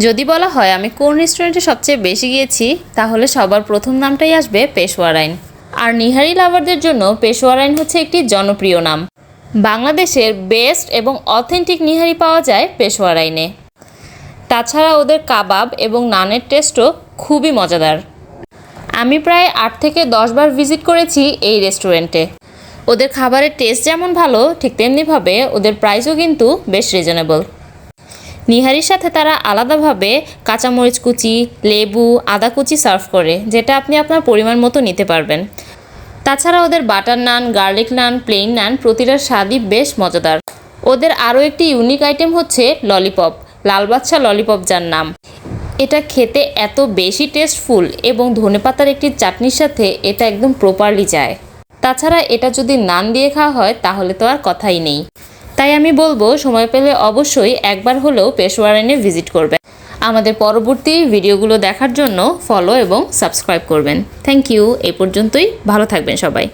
যদি বলা হয় আমি কোন রেস্টুরেন্টে সবচেয়ে বেশি গিয়েছি, তাহলে সবার প্রথম নামটাই আসবে পেশোয়ারাইন আর নিহারি লাভারদের জন্য পেশোয়ারাইন হচ্ছে একটি জনপ্রিয় নাম। বাংলাদেশের বেস্ট এবং অথেন্টিক নিহারি পাওয়া যায় পেশোয়ারাইনে তাছাড়া ওদের কাবাব এবং নানের টেস্টও খুবই মজাদার। আমি প্রায় আট থেকে দশ বার ভিজিট করেছি এই রেস্টুরেন্টে ওদের খাবারের টেস্ট যেমন ভালো, ঠিক তেমনিভাবে ওদের প্রাইসও কিন্তু বেশ রিজনেবল নিহারির সাথে তারা আলাদাভাবে কাঁচামরিচ কুচি, লেবু, আদা কুচি সার্ভ করে, যেটা আপনি আপনার পরিমাণ মতো নিতে পারবেন। তাছাড়া ওদের butter naan, garlic naan plain naan প্রতিটার স্বাদই বেশ মজাদার। ওদের আরও একটি ইউনিক আইটেম হচ্ছে ললিপপ লাল বাচ্চা ললিপপ যার নাম। এটা খেতে এত বেশি টেস্টফুল এবং ধনেপাতার একটি চাটনির সাথে এটা একদম প্রপারলি যায়। তাছাড়া এটা যদি নান দিয়ে খাওয়া হয়, তাহলে তো আর কথাই নেই। তাই আমি বলব, সময় পেলে অবশ্যই একবার হলেও পেশোয়ারাইনে ভিজিট করবেন। আমাদের পরবর্তী ভিডিওগুলো দেখার জন্য ফলো এবং সাবস্ক্রাইব করবেন। থ্যাংক ইউ এই পর্যন্তই। ভালো থাকবেন সবাই।